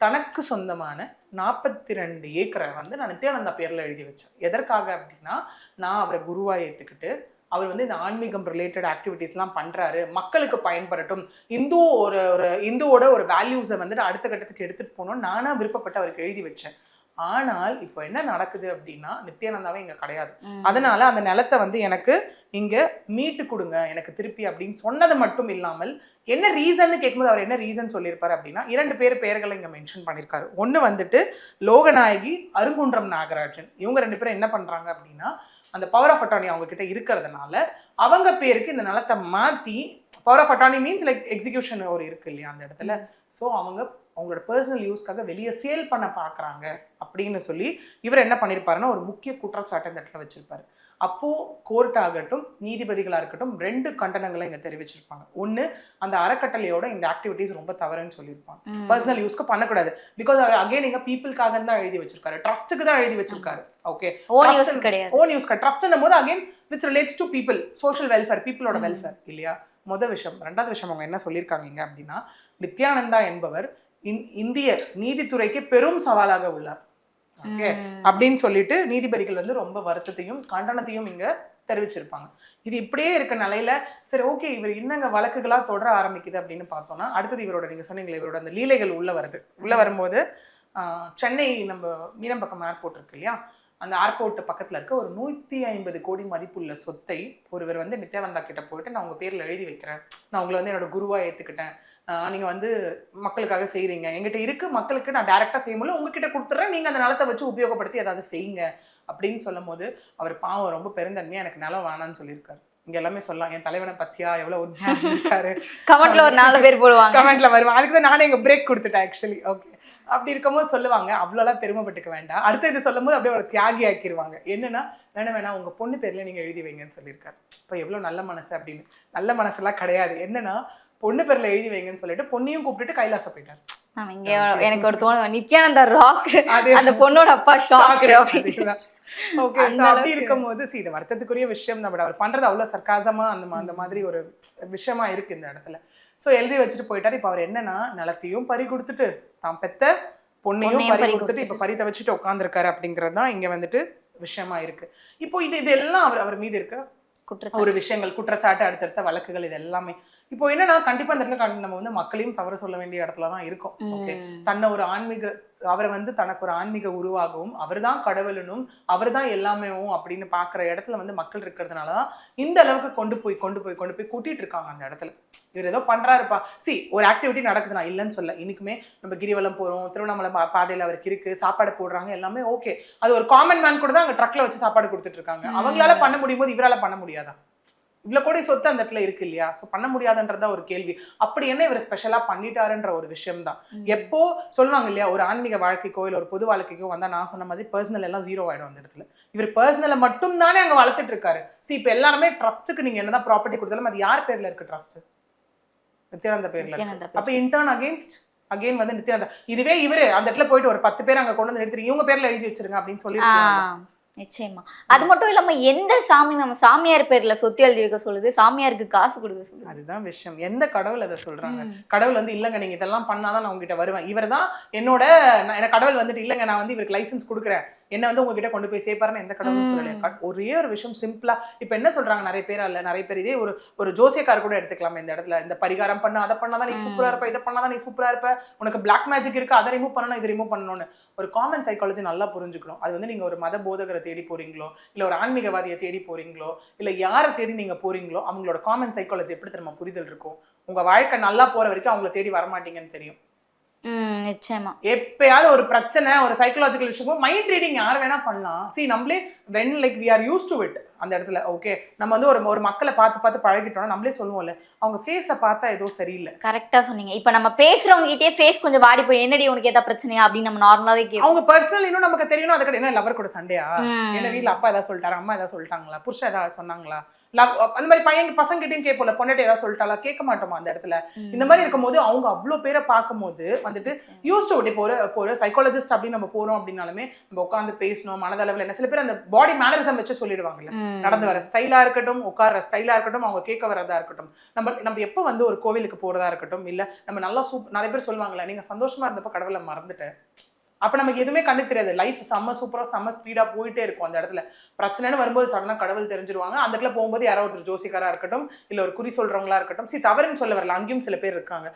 [SPEAKER 1] தனக்கு சொந்தமான நாற்பத்தி ரெண்டு ஏக்கரை வந்து நான் நித்யானந்தா பேரில் எழுதி வச்சேன். எதற்காக அப்படின்னா நான் அவரை குருவா ஏற்றுக்கிட்டு அவர் வந்து இந்த ஆன்மீகம் ரிலேட்டட் ஆக்டிவிட்டீஸ்லாம் பண்ணுறாரு மக்களுக்கு பயன்படட்டும். இந்து ஒரு ஒரு இந்துவோட ஒரு வேல்யூஸை வந்துட்டு அடுத்த கட்டத்துக்கு எடுத்துகிட்டு போகணும்னு நானாக விருப்பப்பட்டு அவருக்கு எழுதி வச்சேன். ஆனால் இப்போ என்ன நடக்குது அப்படின்னா நித்யானந்தாவே இங்கே கிடையாது. அதனால அந்த நிலத்தை வந்து எனக்கு இங்க மீட்டு கொடுங்க எனக்கு திருப்பி அப்படின்னு சொன்னது மட்டும் இல்லாமல் என்ன ரீசன்னு கேட்கும்போது அவர் என்ன ரீசன் சொல்லியிருப்பாரு அப்படின்னா இரண்டு பேர் பெயர்களை இங்க மென்ஷன் பண்ணியிருக்காரு. ஒன்று வந்துட்டு லோகநாயகி அருங்குன்றம் நாகராஜன். இவங்க ரெண்டு பேரும் என்ன பண்றாங்க அப்படின்னா அந்த பவர் ஆஃப் அட்டானி அவங்க கிட்ட இருக்கிறதுனால அவங்க பேருக்கு இந்த நிலத்தை மாத்தி power of attorney means like execution ஒரு இருக்கு இல்லையா அந்த இடத்துல. ஸோ அவங்க அவங்களோட பர்சனல் யூஸ்க்காக வெளியே சேல் பண்ண பார்க்குறாங்க அப்படின்னு சொல்லி இவர் என்ன பண்ணியிருப்பாருன்னா ஒரு முக்கிய குற்றச்சாட்டை இந்த இடத்துல வச்சிருப்பாரு. அப்போ கோர்ட் ஆகட்டும் நீதிபதிகளா இருக்கட்டும் ரெண்டு கண்டனங்களை இங்க தெரிவிச்சிருப்பாங்க. ஒண்ணு அந்த அறக்கட்டளையோட இந்த ஆக்டிவிட்டிஸ் ரொம்ப தவறுன்னு சொல்லியிருப்பாங்க. பர்சனல் யூஸ்க்கு பண்ணக்கூடாது. பிகாஸ் அவர் அகைன் இங்க பீப்புளுக்காக தான் எழுதி வச்சிருக்காரு. ட்ரஸ்ட்டுக்கு தான் எழுதி வச்சிருக்காரு. ஓகே
[SPEAKER 2] ஓன் யூஸ் கிடையாது.
[SPEAKER 1] ஓன் யூஸ் ட்ரஸ்ட் போது again which relates to people social welfare பீப்புளோட. வெல்ஃபேர் இல்லையா? முதல் விஷயம். ரெண்டாவது விஷயம் அவங்க என்ன சொல்லியிருக்காங்க இங்க அப்படின்னா நித்யானந்தா என்பவர் இந்- இந்திய நீதித்துறைக்கு பெரும் சவாலாக உள்ளார். அப்படின்னு சொல்லிட்டு நீதிபதிகள் வந்து ரொம்ப வருத்தத்தையும் கண்டனத்தையும் இங்க தெரிவிச்சிருப்பாங்க. இது இப்படியே இருக்க நிலையில சரி ஓகே இவர் என்னங்க வழக்குகளா தொடர ஆரம்பிக்குது அப்படின்னு பார்த்தோம்னா அடுத்தது இவரோட நீங்க சொன்னீங்களே இவரோட அந்த லீலைகள் உள்ள வருது. உள்ள வரும்போது சென்னை நம்ம மீனம்பக்கம் ஏர்போர்ட் இருக்கு இல்லையா? அந்த ஏர்போர்ட் பக்கத்துல இருக்க ஒரு நூத்தி ஐம்பது கோடி மதிப்புள்ள சொத்தை ஒருவர் வந்து நித்யானந்தா கிட்ட போயிட்டு நான் உங்க பேர்ல எழுதி வைக்கிறேன். நான் உங்களை வந்து என்னோட குருவா ஏத்துக்கிட்டேன். ஆஹ், நீங்க வந்து மக்களுக்காக செய்றீங்க. எங்கிட்ட இருக்கு மக்களுக்கு நான் டைரக்டா செய்ய முடியல உங்ககிட்ட கொடுத்துட்றேன் நீங்க அந்த நிலத்தை வச்சு உபயோகப்படுத்தி ஏதாவது செய்யுங்க அப்படின்னு சொல்லும் போது அவர் பாவம் ரொம்ப பெருந்தன்மையா எனக்கு நிலம் வேணாம்னு சொல்லியிருக்காரு. இங்க எல்லாமே சொல்லலாம். என் தலைவனை பத்தியா? எவ்வளவு உண்மையா இருக்காரு
[SPEAKER 2] கமெண்ட்ல ஒரு நாலு பேர் போடுவாங்க.
[SPEAKER 1] கமெண்ட்ல வருவான் அதுக்கு தான் நானே எங்க பிரேக் கொடுத்துட்டேன் ஆக்சுவலி ஓகே அப்படி இருக்கும்போது சொல்லுவாங்க அவ்வளோலாம் பெருமைப்பட்டுக்க வேண்டாம். அடுத்து இது சொல்லும்போது அப்படியே ஒரு தியாகி ஆக்கிடுவாங்க என்னன்னா வேணா வேணா உங்க பொண்ணு பேர்ல நீங்க எழுதி வைங்கன்னு சொல்லியிருக்காரு. இப்போ எவ்வளவு நல்ல மனசு? அப்படின்னு. நல்ல மனசெல்லாம் கிடையாது. என்னன்னா பொண்ணு பேர்ல எழுதி வைங்கன்னு சொல்லிட்டு பொண்ணையும் கூப்பிட்டுட்டு கைலாச போயிட்டாரு.
[SPEAKER 2] இங்க எனக்கு ஒரு தோணும் நித்யானந்தா ராக் அந்த பொண்ணோட அப்பா ஷாக்
[SPEAKER 1] ஓகே அப்படி. இருக்கும்போது see இது வருத்தத்துக்குரிய விஷயம் தான் பட் அவர் பண்றது அவ்வளவு சர்க்காசமா அந்த அந்த மாதிரி ஒரு விஷயமா இருக்கு இந்த இடத்துல. சோ எழுதி வச்சுட்டு போயிட்டாரு. இப்ப அவர் என்னன்னா நிலத்தையும் பறி கொடுத்துட்டு தான் பெத்த பொண்ணையும் பறி கொடுத்துட்டு இப்ப பறி தவச்சிட்டு உட்காந்துருக்காரு அப்படிங்கிறது தான் இங்க வந்துட்டு விஷயமா இருக்கு. இப்போ இது இது எல்லாம் அவர் அவர் மீது இருக்க
[SPEAKER 2] குற்றச்சாட்டு.
[SPEAKER 1] ஒரு விஷயங்கள் குற்றச்சாட்டு அடுத்தடுத்த வழக்குகள் இது எல்லாமே. இப்போ என்னன்னா கண்டிப்பா இந்த இடத்துல நம்ம வந்து மக்களையும் தவறு சொல்ல வேண்டிய இடத்துல தான் இருக்கோம். ஓகே. தன்னை ஒரு ஆன்மீக அவரை வந்து தனக்கு ஒரு ஆன்மீக உருவாகவும் அவர்தான் கடவுளனும் அவர்தான் எல்லாமேவும் அப்படின்னு பார்க்குற இடத்துல வந்து மக்கள் இருக்கிறதுனால தான் இந்த அளவுக்கு கொண்டு போய் கொண்டு போய் கொண்டு போய் கூட்டிட்டு இருக்காங்க அந்த இடத்துல. இவர் ஏதோ பண்றாருப்பா. சி ஒரு ஆக்டிவிட்டி நடக்குது நான் இல்லைன்னு சொல்ல இன்னைக்குமே நம்ம கிரிவலம் போறோம் திருவண்ணாமலை பா- பாதையில அவருக்கு இருக்கு சாப்பாடு போடுறாங்க எல்லாமே ஓகே அது ஒரு காமன் மேன் கூட தான் அங்க ட்ரக்ல வச்சு சாப்பாடு கொடுத்துட்டு இருக்காங்க. அவங்களால பண்ண முடியும் போது இவரால பண்ண முடியாதா? இவ்வளவு கோடி சொத்து அந்த இடத்துல இருக்கு இல்லையா? ஸோ பண்ண முடியாதுன்றதா ஒரு கேள்வி. அப்படி என்ன இவர் ஸ்பெஷலா பண்ணிட்டாருன்ற ஒரு விஷயம் தான் எப்போ சொல்லுவாங்க இல்லையா? ஒரு ஆன்மீக வாழ்க்கைக்கோ இல்ல ஒரு பொது வாழ்க்கைக்கோ வந்தா நான் சொன்ன மாதிரி பர்சனல் எல்லாம் ஜீரோ ஆயிடும் அந்த இடத்துல. இவர் பர்சனலை மட்டும் தானே அங்க வளர்த்துட்டு இருக்காரு. சி இப்போ எல்லாருமே ட்ரஸ்ட்டுக்கு நீங்க என்னதான் ப்ராப்பர்ட்டி கொடுத்தாலும் அது யார் பேர்ல இருக்கு ட்ரஸ்ட் நித்யானந்த பேர்ல அப்ப இன்டர்ன் அகேன்ஸ்ட் அகைன் வந்து நித்யானந்தா. இதுவே இவரு அந்த இடத்துல போயிட்டு ஒரு பத்து பேர் அங்க கொண்டு வந்து எடுத்துட்டு இவங்க பேர்ல எழுதி வச்சிருங்க அப்படின்னு சொல்லி
[SPEAKER 2] நிச்சயமா. அது மட்டும் இல்லாம எந்த சாமி நம்ம சாமியார் பேர்ல சொத்து எழுதி வைக்க சொல்லுது? சாமியாருக்கு காசு கொடுக்க சொல்லுது.
[SPEAKER 1] அதுதான் விஷயம். எந்த கடவுள் அதை சொல்றாங்க? கடவுள் வந்து இல்லைங்க நீங்க இதெல்லாம் பண்ணாதான் நான் உங்ககிட்ட வருவேன். இவர் தான் என்னோட எனக்கு கடவுள் வந்துட்டு இல்லைங்க நான் வந்து இவருக்கு லைசன்ஸ் கொடுக்குறேன். என்ன வந்து உங்ககிட்ட கொண்டு போய் சேர்ப்பாருன்னு எந்த கடவுளும் சொல்லலையே. ஒரே ஒரு விஷயம் சிம்பிளா. இப்ப என்ன சொல்றாங்க நிறைய பேர் அல்ல நிறைய பேர் இதே ஒரு ஒரு ஜோசியக்கார கூட எடுத்துக்கலாம் இந்த இடத்துல. இந்த பரிகாரம் பண்ண அதை பண்ணாதான் நீ சூப்பரா இருப்ப இதை பண்ணாதான் நீ சூப்பரா இருப்ப. உனக்கு பிளாக் மேஜிக் இருக்கு அதை ரிமூவ் பண்ணணும் இதை ரிமூவ் பண்ணணும்னு. ஒரு காமன் சைக்காலஜி நல்லா புரிஞ்சுக்கணும். அது வந்து நீங்க ஒரு மத போதகரை தேடி போறீங்களோ இல்ல ஒரு ஆன்மீகவாதியை தேடி போறீங்களோ இல்ல யாரை தேடி நீங்க போறீங்களோ அவங்களோட காமன் சைக்காலஜி எப்படி தெரியுமா புரிதல் இருக்கும்? உங்க வாழ்க்கை நல்லா போற வரைக்கும் அவங்கள தேடி வரமாட்டீங்கன்னு தெரியும்.
[SPEAKER 2] நிச்சயமா.
[SPEAKER 1] எப்பயாவது ஒரு பிரச்சனை ஒரு சைக்கலாஜிக்கல் விஷயம் மைண்ட் ரீடிங் யார் வேணா பண்ணலாம். See நம்மளே when like we are used to it அந்த இடத்துல. ஓகே நம்ம வந்து ஒரு ஒரு மக்களை பார்த்து பார்த்து பழகிட்டோம்னா நம்மளே சொல்லுவோம்ல அவங்க ஃபேஸை பார்த்தா ஏதோ சரியில்லை.
[SPEAKER 2] கரெக்டா சொன்னீங்க. இப்ப நம்ம பேசுறவங்க கிட்டே ஃபேஸ் கொஞ்சம் வாடி போய் என்னடி உனக்கு ஏதா பிரச்சனையா? அப்படின்னு நம்ம நார்மலாவே கேட்போம்.
[SPEAKER 1] அவங்க பர்சனல் இன்னும் நமக்கு தெரியணும் அது கிடையாது என்ன லவர் கூட சண்டையா. என்ன வீட்ல அப்பா ஏதாவது சொல்லிட்டாரு? அம்மா ஏதாவது சொல்லிட்டாங்களா? புருஷன் ஏதாவது சொன்னாங்களா? லவ் அந்த மாதிரி பையன் பசங்கிட்டையும் கேட்போம்ல பொண்ணாட்டி ஏதாவது சொல்லிட்டாளா? கேட்க மாட்டோமா அந்த இடத்துல? இந்த மாதிரி இருக்கும்போது அவங்க அவ்வளோ பேரை பார்க்கும்போது வந்துட்டு யூஸ் டு இப்போ ஒரு இப்போ ஒரு சைக்காலஜிஸ்ட் அப்படின்னு நம்ம போறோம் அப்படின்னாலுமே நம்ம உட்காந்து பேசணும் மனதளவில் என்ன சில பேர் அந்த பாடி மேனரிசம் வச்சு சொல்லிடுவாங்கல்ல. நடந்து வர ஸ்டைலா இருக்கட்டும் உட்கார்ற ஸ்டைலா இருக்கட்டும் அவங்க கேட்க வரதா இருக்கட்டும். நம்ம நம்ம எப்போ வந்து ஒரு கோவிலுக்கு போறதா இருக்கட்டும் இல்ல நம்ம நல்லா சூப் நிறைய பேர் சொல்லுவாங்களே நீங்க சந்தோஷமா இருந்தப்ப கடவுளை மறந்துட்டேன் அப்ப நமக்கு எதுவுமே கண்ணு தெரியாது. லைஃப் செம்ம சூப்பரா செம்ம ஸ்பீடா போயிட்டே இருக்கும் அந்த இடத்துல. பிரச்சனைன்னு வரும்போது சடனா கடவுள் தெரிஞ்சிருவாங்க. அந்த இடத்துல போகும்போது யாரோ ஒருத்தர் ஜோசிக்காரா இருக்கட்டும் இல்ல ஒரு குறி சொல்றவங்களா இருக்கட்டும் சி தவறுன்னு சொல்ல வரல அங்கேயும் சில பேர் இருக்காங்க.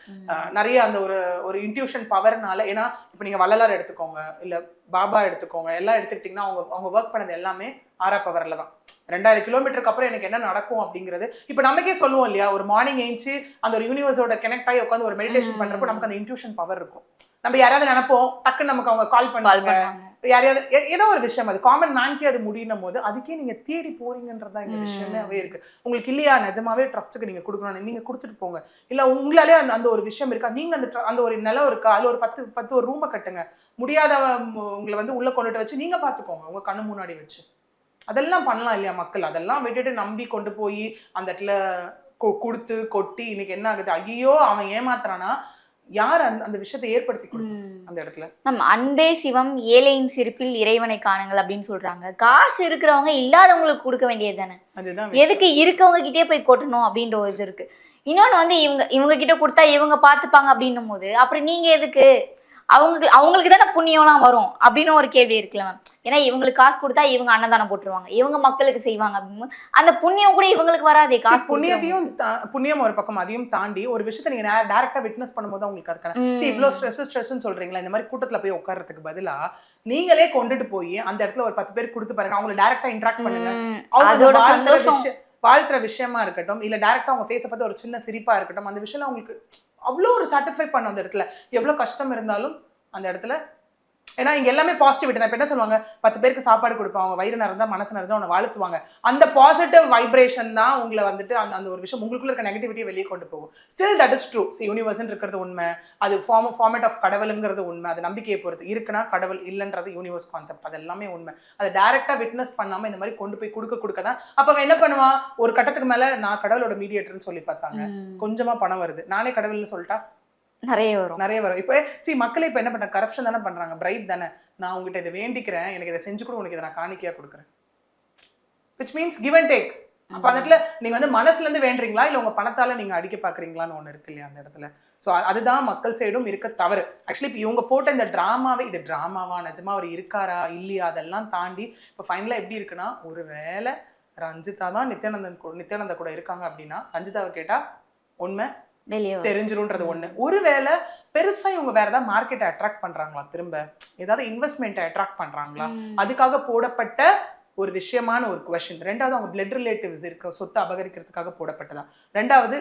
[SPEAKER 1] நிறைய அந்த ஒரு ஒரு இன்ட்யூஷன் பவர்னால ஏன்னா இப்போ நீங்க வள்ளலார் எடுத்துக்கோங்க இல்ல பாபா எடுத்துக்கோங்க எல்லாம் எடுத்துக்கிட்டிங்கன்னா அவங்க அவங்க ஒர்க் பண்ணது எல்லாமே ஆரா பவர்ல தான். ரெண்டாயிரம் கிலோமீட்டருக்கு அப்புறம் எனக்கு என்ன நடக்கும் அப்படிங்கிறது இப்போ நமக்கே சொல்லுவோம் இல்லையா? ஒரு மார்னிங் ஏஞ்சி அந்த ஒரு யூனிவர்ஸோட கனெக்ட் ஆகி உட்காந்து ஒரு மெடிடேஷன் பண்றப்போ நமக்கு அந்த இன்ட்யூஷன் பவர் இருக்கும். நம்ம யாராவது நினைப்போம் டக்குன்னு நமக்கு அவங்க கால் பண்ணுவாங்க. யாரையாவது ஏதோ ஒரு விஷயம் அது. காமன் மேன்க்கே அது முடியும் போது அதுக்கே நீங்க தேடி போறீங்கன்றது தான் இந்த. விஷயமே இருக்கு. உங்களுக்கு இல்லையா? நிஜமாவே ட்ரஸ்ட்டுக்கு நீங்க கொடுக்கணும் நீங்க கொடுத்துட்டு போங்க. இல்ல உங்களாலே அந்த அந்த ஒரு விஷயம் இருக்கா? நீங்க அந்த அந்த ஒரு நிலம் இருக்கா? அதுல ஒரு பத்து பத்து ஒரு ரூமை கட்டுங்க. முடியாத உங்களை வந்து உள்ள கொண்டுட்டு வச்சு நீங்க பாத்துக்கோங்க உங்க கண்ணு முன்னாடி வச்சு. அதெல்லாம் பண்ணலாம் இல்லையா மக்கள்? அதெல்லாம் விட்டுட்டு நம்பி கொண்டு போய் அந்த இடத்துல கொடுத்து கொட்டி இன்னைக்கு என்ன ஆகுது? ஐயோ அவன் ஏமாத்துறானா? யார் அந்த அந்த விஷயத்தை ஏற்படுத்தி. அந்த இடத்துல?
[SPEAKER 2] நம்ம அன்பே சிவம் ஏழையின் சிரிப்பில் இறைவனை காணுங்கள் அப்படின்னு சொல்றாங்க. காசு இருக்கிறவங்க இல்லாதவங்களுக்கு கொடுக்க வேண்டியது தானே?
[SPEAKER 1] அதுதான்
[SPEAKER 2] எதுக்கு இருக்கவங்க கிட்டே போய் கொட்டணும் அப்படின்ற ஒரு இது இருக்கு. இன்னொன்று வந்து இவங்க இவங்க கிட்ட கொடுத்தா இவங்க பார்த்துப்பாங்க அப்படின்னும் போது அப்புறம் நீங்க எதுக்கு? அவங்க அவங்களுக்கு தானே புண்ணியம்லாம் வரும் அப்படின்னு ஒரு கேள்வி இருக்குல்ல மேம் ஏன்னா இவங்களுக்கு காசு கொடுத்தா இவங்க அன்னதானம் போட்டுருவாங்க. இவங்க மக்களுக்கு செய்வாங்க அப்படின்னு. அந்த புண்ணியம் கூட இவங்களுக்கு வராதே காசு
[SPEAKER 1] புண்ணியத்தையும் புண்ணியம் ஒரு பக்கம் அதையும் தாண்டி ஒரு விஷயத்தை நீங்க டேரக்டா விட்னஸ் பண்ணும்போது உங்களுக்கு அதுக்கான இவ்வளவு ஸ்ட்ரெஸ் ஸ்ட்ரெஸ்ன்னு சொல்றீங்களா இந்த மாதிரி கூட்டத்துல போய் உட்கார்றதுக்கு பதிலா நீங்களே கொண்டுட்டு போய் அந்த இடத்துல ஒரு பத்து பேர் கொடுத்து பாருங்க அவங்களை டேரக்டா இன்ட்ராக்ட் பண்ணுங்க.
[SPEAKER 2] ம்,
[SPEAKER 1] அவங்க அந்த
[SPEAKER 2] அதோட
[SPEAKER 1] வாழ்த்துற
[SPEAKER 2] சந்தோஷம்.
[SPEAKER 1] விஷயம் வாழ்த்துற விஷயமா இருக்கட்டும் இல்ல டேரக்டா அவங்க ஃபேஸை பார்த்து ஒரு சின்ன சிரிப்பா இருக்கட்டும் அந்த விஷயம் அவங்களுக்கு அவ்வளோ ஒரு சாட்டிஸ்ஃபை பண்ணும் அந்த இடத்துல. எவ்வளவு கஷ்டம் இருந்தாலும் அந்த இடத்துல ஏன்னா இங்க எல்லாமே பாசிட்டிவிட்டி தான். இப்ப என்ன சொல்லுவாங்க? பத்து பேருக்கு சாப்பாடு கொடுப்பாங்க அவங்க வயிறு நிறைந்தா மனசு நிறைந்தா உன்னை வாழ்த்துவாங்க. அந்த பாசிட்டிவ் வைப்ரேஷன் தான் உங்களை வந்துட்டு அந்த அந்த ஒரு விஷயம் உங்களுக்குள்ள இருக்க நெகட்டிவிட்டியை வெளியே கொண்டு போகும். Still that is true see universe இருக்கிறது உண்மை. அது ஃபார்ம் ஃபார்மேட் ஆஃப் கடவுளுங்கிறது உண்மை. அது நம்பிக்கையை பொறுத்து. இருக்குன்னா கடவுள் இல்லைன்றது யூனிவர்ஸ் கான்செப்ட் அது எல்லாமே உண்மை. அதை டைரக்டா விட்னஸ் பண்ணாம இந்த மாதிரி கொண்டு போய் கொடுக்க கொடுக்க தான் அப்ப அவன் என்ன பண்ணுவான் ஒரு கட்டத்துக்கு மேல நான் கடவுளோட மீடியேட்டர்னு சொல்லி பார்த்தாங்க.
[SPEAKER 2] ம்,
[SPEAKER 1] கொஞ்சமா பணம் வருது. நானே கடவுள்னு சொல்லிட்டா
[SPEAKER 2] நிறைய வரும்.
[SPEAKER 1] நிறைய வரும். இப்போ சி மக்கள் இப்போ என்ன பண்றாங்க கரப்ஷன் தானே பண்றாங்க. பிரைப் தானே. நான் உங்ககிட்ட இதை வேண்டிக்கிறேன். எனக்கு இதை செஞ்சு கொடு உனக்கு இதை நான் காணிக்கையா கொடுக்குறேன். Which means give and take அப்போ அந்த இடத்துல நீங்க வந்து மனசுல இருந்து வேண்டுறீங்களா? இல்ல உங்க பணத்தால நீங்க அடிக்க பாக்குறீங்களான்னு ஒண்ணு இருக்கு இல்லையா அந்த இடத்துல? ஸோ அதுதான் மக்கள் சைடும் இருக்க தவறு. ஆக்சுவலி இப்போ இவங்க போட்ட இந்த டிராமாவே இது டிராமாவா நிஜமா அவர் இருக்காரா இல்லையா அதெல்லாம் தாண்டி இப்போ ஃபைனலாக எப்படி இருக்குன்னா ஒருவேளை ரஞ்சிதா தான் நித்யானந்தன் கூட நித்யானந்தா கூட இருக்காங்க அப்படின்னா ரஞ்சிதாவை கேட்டா உண்மை தெரிஞ்சிரும்ன்றது ஒண்ணு. ஒருவேளை பெருசா இவங்க வேற ஏதாவது மார்க்கெட்டை அட்ராக்ட் பண்றாங்களா? திரும்ப ஏதாவது இன்வெஸ்ட்மெண்ட்டை அட்ராக்ட் பண்றாங்களா. அதுக்காக போடப்பட்ட ஒரு விஷயமான ஒரு கொஷின் ரெண்டாவது அவங்க பிளட் ரிலேட்டிவ்ஸ் இருக்க சொத்தை அபகரிக்கிறதுக்காக போடப்பட்டதா? ரெண்டாவது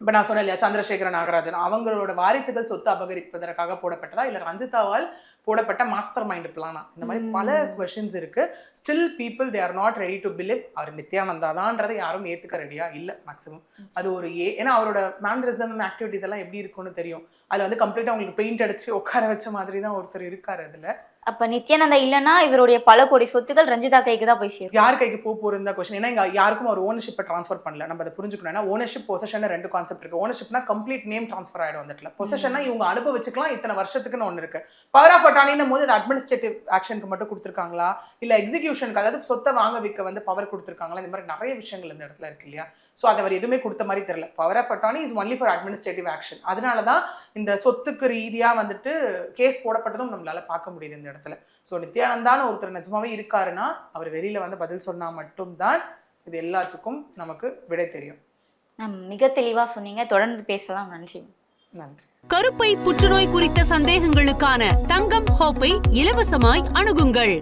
[SPEAKER 1] இப்போ நான் சொன்னேன் இல்லையா சந்திரசேகர நாகராஜன் அவங்களோட வாரிசுகள் சொத்து அபகரிப்பதற்காக போடப்பட்டதா? இல்லை ரஞ்சிதாவால் போடப்பட்ட மாஸ்டர் மைண்ட் பிளானா இந்த மாதிரி பல கொஷின்ஸ் இருக்கு. Still people they are not ready to believe அவர் நித்யானந்தா தான்றதை யாரும் ஏத்துக்க ரெடியா இல்லை மேக்ஸிமம் அது ஒரு ஏ ஏன்னா அவரோட மேனரிசம் ஆக்டிவிட்டிஸ் எல்லாம் எப்படி இருக்கும்னு தெரியும். அதுல வந்து கம்ப்ளீட்டா உங்களுக்கு பெயிண்ட் அடிச்சு உட்கார வச்ச மாதிரி தான் ஒருத்தர் இருக்காரு அதுல.
[SPEAKER 2] அப்ப நித்யானந்தா இல்லைன்னா இவருடைய பல கோடி சொத்துக்கள் ரஞ்சிதா கைக்கு தான் போய் சேரும்.
[SPEAKER 1] யார் கைக்கு போக போகிறது தான் கொஸ்டின் ஏன்னா இங்க யாருக்கும் ஒரு ஓனர்ஷிப்பை ட்ரான்ஸ்ஃபர் பண்ணல. நம்ம அதை புரிஞ்சுக்கணும். ஏன்னா ஓனர்ஷிப் பொசஷன் ரெண்டு கான்செப்ட் இருக்கு. ஓனர்ஷிப்னா கம்ப்ளீட் நேம் ட்ரான்ஸ்ஃபர் ஆயிடும் வந்துட்டுல பொசஷன்னா இவங்க அனுபவிச்சுக்கலாம். இத்தனை வருஷத்துக்குன்னு ஒன்று இருக்கு. பவர் ஆஃப் அட்டானின் போது அது அட்மினிஸ்ட்ரேட்டிவ் ஆக்ஷனுக்கு மட்டும் கொடுத்துருக்காங்களா? இல்ல எக்ஸிகியூஷனுக்கு அதாவது சொத்தை வாங்க விற்க வந்து பவர் கொடுத்துருக்காங்களா? இந்த மாதிரி நிறைய விஷயங்கள் இந்த இடத்துல இருக்கு இல்லையா? ஸோ அதை அவர் எதுவுமே கொடுத்த மாதிரி தெரியல. Power of attorney is only for administrative action அதனால தான் இந்த சொத்துக்கு ரீதியா வந்துட்டு கேஸ் போடப்பட்டதும் நம்மளால பார்க்க முடியுது இந்த இடத்துல. ஸோ நித்யானந்தான ஒருத்தர் நிஜமாவே இருக்காருன்னா அவர் வெளியில வந்து பதில் சொன்னா மட்டும்தான் இது எல்லாத்துக்கும் நமக்கு விடை தெரியும்.
[SPEAKER 2] மிக தெளிவா சொன்னீங்க. தொடர்ந்து பேசலாம். நன்றி.
[SPEAKER 1] நன்றி.
[SPEAKER 3] கருப்பை புற்றுநோய் குறித்த சந்தேகங்களுக்கான தங்கம் ஹோப்பை இலவசமாய் அணுகுங்கள்.